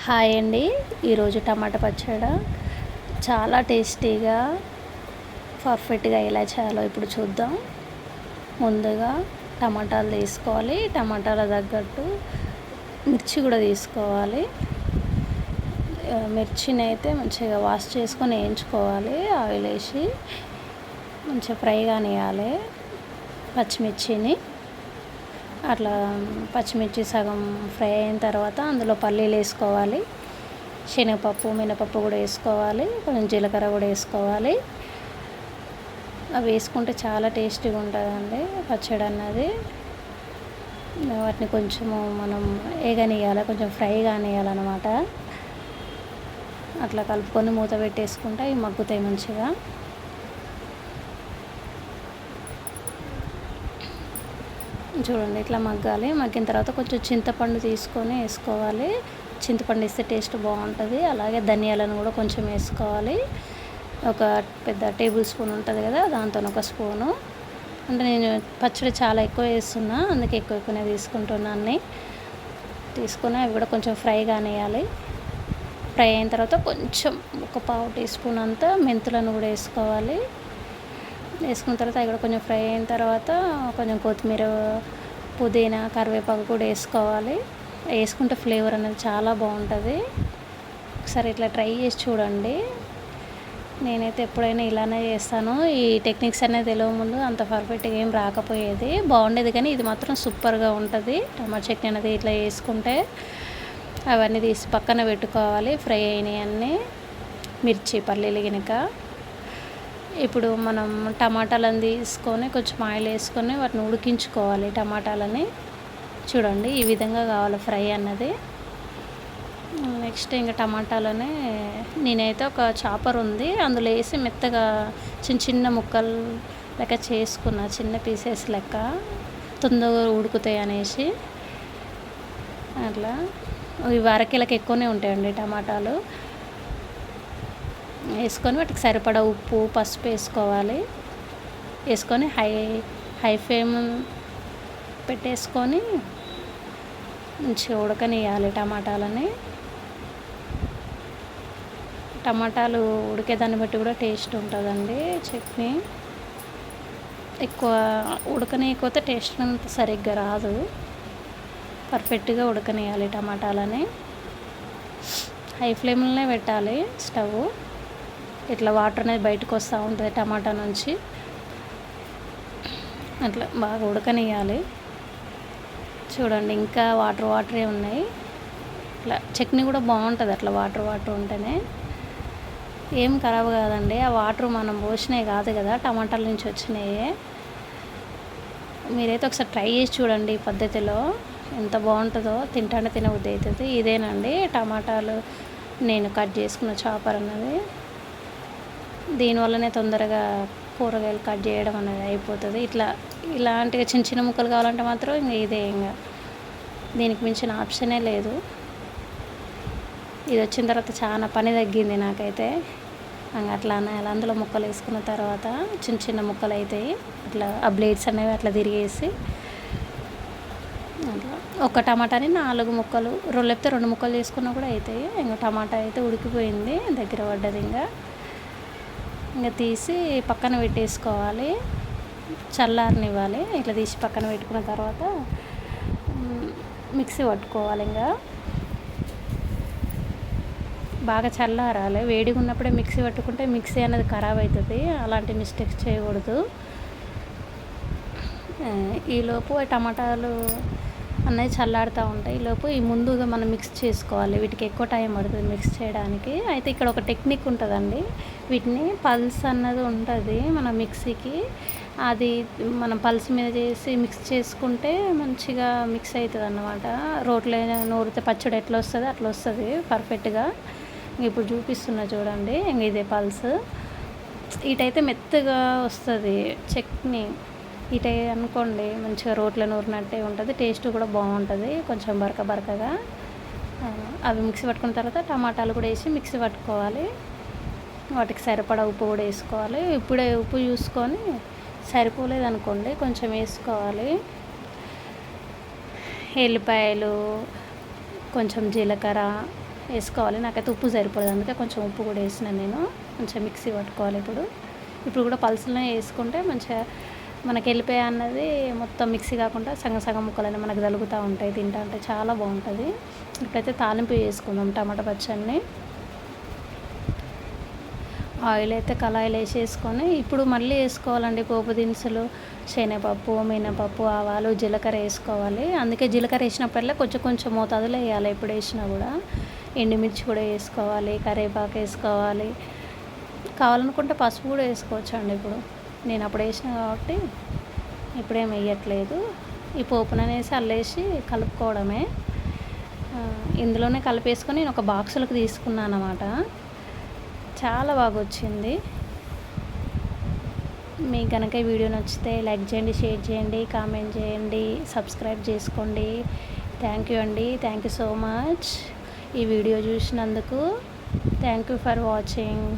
Hi అండి. ఈరోజు టమాటా పచ్చడి. చాలా టేస్టీగా పర్ఫెక్ట్గా ఎలా చేయాలో ఇప్పుడు చూద్దాం. ముందుగా టమాటాలు తీసుకోవాలి. టమాటాల తగ్గట్టు మిర్చి కూడా తీసుకోవాలి. మిర్చిని అయితే మంచిగా వాష్ చేసుకొని వేయించుకోవాలి. ఆయిల్ వేసి మంచిగా ఫ్రై కానివ్వాలి పచ్చిమిర్చిని. అట్లా పచ్చిమిర్చి సగం ఫ్రై అయిన తర్వాత అందులో పల్లీలు వేసుకోవాలి. శనగపప్పు మినపప్పు కూడా వేసుకోవాలి. కొంచెం జీలకర్ర కూడా వేసుకోవాలి. అవి వేసుకుంటే చాలా టేస్టీగా ఉంటుందండి పచ్చడి అన్నది. వాటిని కొంచెము మనం ఏగనియాలి కొంచెం ఫ్రై కానియాలన్నమాట అట్లా కలుపుకొని మూత పెట్టేసుకుంటే అవి మగ్గుతాయి మంచిగా. చూడండి ఇట్లా మగ్గాలి. మగ్గిన తర్వాత కొంచెం చింతపండు తీసుకొని వేసుకోవాలి. చింతపండు వేస్తే టేస్ట్ బాగుంటుంది. అలాగే ధనియాలను కూడా కొంచెం వేసుకోవాలి. ఒక పెద్ద టేబుల్ స్పూన్ ఉంటుంది కదా దాంతో ఒక స్పూను. అంటే నేను పచ్చడి చాలా ఎక్కువ వేస్తున్నా అందుకే ఎక్కువ ఎక్కువనే తీసుకుంటున్నాను తీసుకుని అవి కూడా కొంచెం ఫ్రై కానివ్వాలి ఫ్రై అయిన తర్వాత కొంచెం ఒక పావు టీ స్పూన్ అంతా మెంతులను కూడా వేసుకోవాలి. వేసుకున్న తర్వాత అవి కూడా కొంచెం ఫ్రై అయిన తర్వాత కొంచెం కొత్తిమీర పుదీనా కరివేపాకు కూడా వేసుకోవాలి. వేసుకుంటే ఫ్లేవర్ అనేది చాలా బాగుంటుంది. ఒకసారి ఇట్లా ట్రై చేసి చూడండి. నేనైతే ఎప్పుడైనా ఇలానే చేస్తాను. ఈ టెక్నిక్స్ అనేది తెలియ ముందు అంత పర్ఫెక్ట్గా ఏం రాకపోయేది. బాగుండేది కానీ ఇది మాత్రం సూపర్గా ఉంటుంది. టమాటా చట్నీ అనేది ఇట్లా వేసుకుంటే అవన్నీ తీసి పక్కన పెట్టుకోవాలి. ఫ్రై అయినాయి అన్నీ మిర్చి పల్లీలు గినక. ఇప్పుడు మనం టమాటాలను తీసుకొని కొంచెం ఆయిల్ వేసుకొని వాటిని ఉడికించుకోవాలి టమాటాలని. చూడండి ఈ విధంగా కావాలి ఫ్రై అన్నది. నెక్స్ట్ ఇంకా టమాటాలని నేనైతే ఒక చాపర్ ఉంది. అందులో వేసి మెత్తగా చిన్న చిన్న ముక్కలు లెక్క చేసుకున్న చిన్న పీసెస్ లెక్క తొందరగా ఉడుకుతాయి అనేసి. అట్లా ఇవి అరకిలకి ఎక్కువనే ఉంటాయండి టమాటాలు. వేసుకొని వాటికి సరిపడా ఉప్పు పసుపు వేసుకోవాలి. వేసుకొని హై హై ఫ్లేమ్ పెట్టేసుకొని మంచిగా ఉడకనియాలి టమాటాలని. టమాటాలు ఉడికేదాన్ని బట్టి కూడా టేస్ట్ ఉంటుందండి చట్నీ. ఎక్కువ ఉడకనీయకపోతే టేస్ట్ అంత సరిగ్గా రాదు. పర్ఫెక్ట్గా ఉడకనియాలి టమాటాలని. హై ఫ్లేమ్లోనే పెట్టాలి స్టవ్ ఇట్లా వాటర్ అనేది బయటకు వస్తూ ఉంటుంది టమాటా నుంచి. అట్లా బాగా ఉడకనియాలి చూడండి ఇంకా వాటర్ వాటరే ఉన్నాయి. ఇట్లా చట్నీ కూడా బాగుంటుంది అట్లా వాటర్ వాటర్ ఉంటేనే. ఏం ఖరాబ్ కాదండి. ఆ వాటర్ మనం పోసినాయి కాదు కదా టమాటాల నుంచి వచ్చినాయే. మీరైతే ఒకసారి ట్రై చేసి చూడండి ఈ పద్ధతిలో ఎంత బాగుంటుందో. తింటానే తినబుద్ధి అవుతుంది. ఇదేనండి టమాటాలు నేను కట్ చేసుకున్న చాపర్ అన్నది. దీనివల్లనే తొందరగా కూరగాయలు కట్ చేయడం అనేది అయిపోతుంది. ఇట్లా ఇలాంటివి చిన్న చిన్న ముక్కలు కావాలంటే మాత్రం ఇంకా ఇదే ఇంకా దీనికి మించిన ఆప్షనే లేదు. ఇది వచ్చిన తర్వాత చాలా పని తగ్గింది నాకైతే. అట్లానే అట్లా అలా అందులో ముక్కలు వేసుకున్న తర్వాత చిన్న చిన్న ముక్కలు అవుతాయి అట్లా ఆ బ్లేడ్స్ అనేవి అట్లా తిరిగేసి అట్లా ఒక టమాటాని నాలుగు ముక్కలు రెండు లేకపోతే రెండు ముక్కలు చేసుకున్నా కూడా అవుతాయి ఇంకా టమాటా అయితే ఉడికిపోయింది దగ్గర పడ్డది ఇంకా. ఇంకా తీసి పక్కన పెట్టేసుకోవాలి. చల్లారనివ్వాలి. ఇట్లా తీసి పక్కన పెట్టుకున్న తర్వాత మిక్సీ పట్టుకోవాలి ఇంకా బాగా చల్లారాలి. వేడిగా ఉన్నప్పుడే మిక్సీ పట్టుకుంటే మిక్సీ అనేది ఖరాబ్ అవుతుంది అలాంటి మిస్టేక్స్ చేయకూడదు. ఈలోపు టమాటాలు అన్నవి చల్లారుతూ ఉంటాయి. లోపు ఈ ముందుగా మనం మిక్స్ చేసుకోవాలి. వీటికి ఎక్కువ టైం పడుతుంది మిక్స్ చేయడానికి. అయితే ఇక్కడ ఒక టెక్నిక్ ఉంటుందండి. వీటిని పల్స్ అన్నది ఉంటుంది మన మిక్సీకి అది మనం పల్స్ మీద చేసి మిక్స్ చేసుకుంటే మంచిగా మిక్స్ అవుతుంది అన్నమాట రోట్లో నూరితే పచ్చడి ఎట్లా వస్తుంది అట్లా వస్తుంది పర్ఫెక్ట్గా ఇప్పుడు చూపిస్తున్నా చూడండి. ఇంక ఇదే పల్స్ ఇటైతే మెత్తగా వస్తుంది చట్నీ. ఇట అనుకోండి మంచిగా రోట్లో నూరినట్టే ఉంటుంది టేస్ట్ కూడా బాగుంటుంది కొంచెం బరక బరకగా. అవి మిక్సీ పట్టుకున్న తర్వాత టమాటాలు కూడా వేసి మిక్సీ పట్టుకోవాలి. వాటికి సరిపడా ఉప్పు కూడా వేసుకోవాలి. ఇప్పుడే ఉప్పు చూసుకొని సరిపోలేదు అనుకోండి కొంచెం వేసుకోవాలి. ఎల్లిపాయలు కొంచెం జీలకర్ర వేసుకోవాలి. నాకైతే ఉప్పు సరిపోలేదు అందుకే కొంచెం ఉప్పు కూడా వేసిన నేను. కొంచెం మిక్సీ పట్టుకోవాలి ఇప్పుడు. ఇప్పుడు కూడా పల్సులనే వేసుకుంటే మంచిగా మనకి వెళ్ళిపోయా అన్నది మొత్తం మిక్సీ కాకుండా సగం సగం ముక్కలైనా మనకు తలుగుతూ ఉంటాయి తింటా అంటే చాలా బాగుంటుంది. ఇప్పుడైతే తాలింపు వేసుకుందాం టమాటా పచ్చడిని. ఆయిల్ అయితే కళాయిలు వేసేసుకొని ఇప్పుడు మళ్ళీ వేసుకోవాలండి పోపు దినుసులు శనగపప్పు మినపప్పు ఆవాలు జీలకర్ర వేసుకోవాలి. అందుకే జీలకర్ర వేసినప్పుడల్లా కొంచెం కొంచెం మోతాదులో వేయాలి ఎప్పుడు వేసినా కూడా. ఎండుమిర్చి కూడా వేసుకోవాలి కరివేపాకు వేసుకోవాలి. కావాలనుకుంటే పసుపు కూడా వేసుకోవచ్చు అండి ఇప్పుడు. నేను అప్పుడు వేసిన కాబట్టి ఇప్పుడేం వేయట్లేదు. ఈ పోపుననేసి అల్లేసి కలుపుకోవడమే. ఇందులోనే కలిపేసుకొని నేను ఒక బాక్సులకు తీసుకున్నాను అనమాట చాలా బాగా వచ్చింది మీకు కనుక వీడియో నచ్చితే లైక్ చేయండి షేర్ చేయండి కామెంట్ చేయండి సబ్స్క్రైబ్ చేసుకోండి. థ్యాంక్ యూ అండి. Thank you so much. ఈ వీడియో చూసినందుకు థ్యాంక్ యూ ఫర్ వాచింగ్.